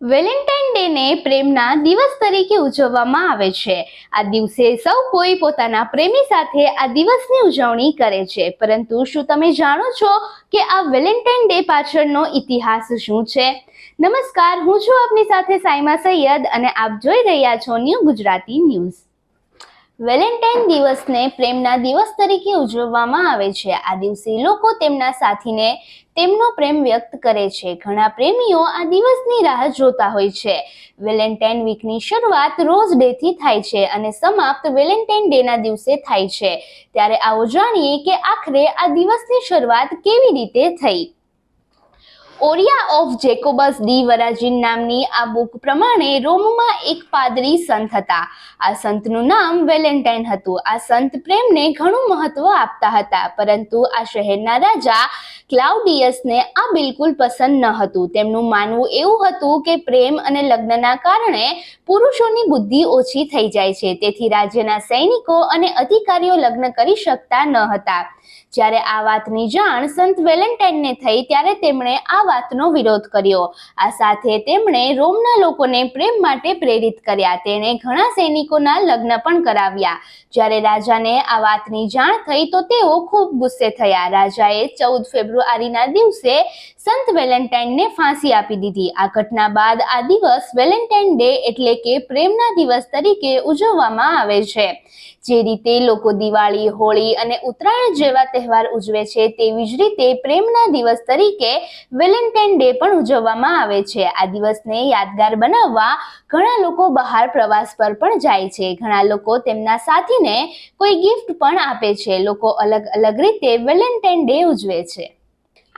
Valentine ડેને પ્રેમના દિવસ તરીકે ઉજવવામાં આવે છે. આ દિવસે સૌ કોઈ પોતાના પ્રેમી સાથે આ દિવસની ઉજવણી કરે છે. પરંતુ શું તમે જાણો છો કે આ વેલેન્ટાઇન ડે પાછળનો ઇતિહાસ શું છે? નમસ્કાર, હું છું આપની સાથે સાઈમા સૈયદ અને આપ જોઈ રહ્યા છો ન્યૂ ગુજરાતી ન્યૂઝ. વેલેન્ટાઇન દિવસને પ્રેમના દિવસ તરીકે ઉજવવામાં આવે છે. આ દિવસે લોકો તેમના સાથીને તેમનો પ્રેમ વ્યક્ત કરે છે. ઘણા પ્રેમીઓ આ દિવસની રાહ જોતા હોય છે. વેલેન્ટાઇન વીકની શરૂઆત રોઝ ડે થી થાય છે અને સમાપ્ત વેલેન્ટાઇન ડે ના દિવસે થાય છે. ત્યારે આવો જાણીએ કે આખરે આ દિવસની શરૂઆત કેવી રીતે થઈ? ઓરિયા ઓફ જેકોબસ ડી વરાજીન નામની આ બુક પ્રમાણે રોમમાં એક પાદરી સંત હતા. આ સંતનું નામ વેલેન્ટાઇન હતું. આ સંત પ્રેમને ઘણું મહત્વ આપતા હતા, પરંતુ આ શહેરના રાજા ક્લાઉડિયસને આ બિલકુલ પસંદ ન હતું. તેમનું માનવું એવું હતું કે પ્રેમ અને લગ્નના કારણે પુરુષોની બુદ્ધિ ઓછી થઈ જાય છે, તેથી રાજ્યના સૈનિકો અને અધિકારીઓ લગ્ન કરી શકતા ન હતા. જ્યારે આ વાતની જાણ સંત વેલેન્ટાઇનને થઈ ત્યારે તેમણે આ વાતનો વિરોધ કર્યો. આ સાથે તેમણે રોમના લોકોને પ્રેમ માટે પ્રેરિત કર્યા. તેણે ઘણા સૈનિકોના લગ્ન પણ કરાવ્યા. જ્યારે રાજાને આ વાતની જાણ થઈ તો તેઓ ખૂબ ગુસ્સે થયા. રાજાએ ચૌદ ફેબ્રુઆરીના દિવસે સંત વેલેન્ટાઇનને ફાંસી આપી દીધી. આ ઘટના બાદ આ દિવસ વેલેન્ટાઇન ડે એટલે કે પ્રેમના દિવસ તરીકે ઉજવવામાં આવે છે. જે રીતે લોકો દિવાળી, હોળી અને ઉત્તરાયણ જેવા તહેવાર ઉજવે છે, તેવી જ રીતે પ્રેમના દિવસ તરીકે વેલેન્ટાઇન ડે પણ ઉજવવામાં આવે છે. આ દિવસને યાદગાર બનાવવા ઘણા લોકો બહાર પ્રવાસ પર પણ જાય છે. ઘણા લોકો તેમના સાથીને કોઈ ગિફ્ટ પણ આપે છે. લોકો અલગ અલગ રીતે વેલેન્ટાઇન ડે ઉજવે છે.